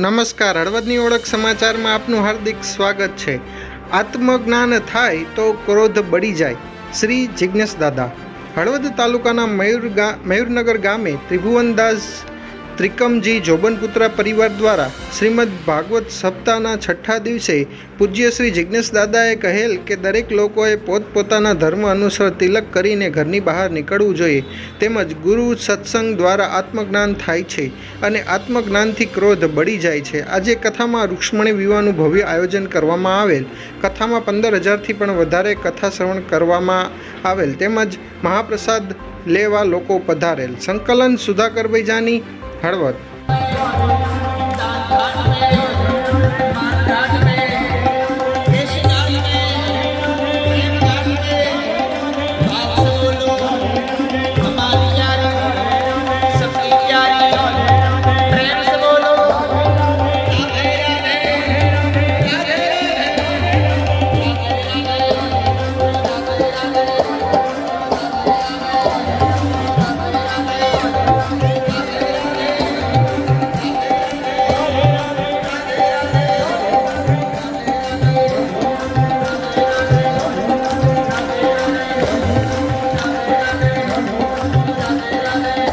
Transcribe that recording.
નમસ્કાર, હળવદની ઓળખ સમાચારમાં આપનું હાર્દિક સ્વાગત છે. આત્મજ્ઞાન થાય તો ક્રોધ બળી જાય. શ્રી જિજ્ઞેશ દાદા. હળવદ તાલુકાના મયુર મયુરનગર ગામે ત્રિભુવનદાસ ત્રિકમજી જોબનપુત્રા પરિવાર દ્વારા શ્રીમદ ભાગવત સપ્તાહના છઠ્ઠા દિવસે પૂજ્ય શ્રી જિજ્ઞેશ દાદાએ કહેલ કે દરેક લોકોએ પોતપોતાના ધર્મ અનુસાર તિલક કરીને ઘરની બહાર નીકળવું જોઈએ તેમજ ગુરુ સત્સંગ દ્વારા આત્મજ્ઞાન થાય છે અને આત્મજ્ઞાનથી ક્રોધ બળી જાય છે. આજે કથામાં રૂક્ષ્મણી વિવાહનું ભવ્ય આયોજન કરવામાં આવેલ. કથામાં પંદર હજારથી પણ વધારે કથા શ્રવણ કરવામાં આવેલ. તેમજ મહાપ્રસાદ લેવા લોકો પધારેલ. સંકલન સુધાકર જાની હળવદ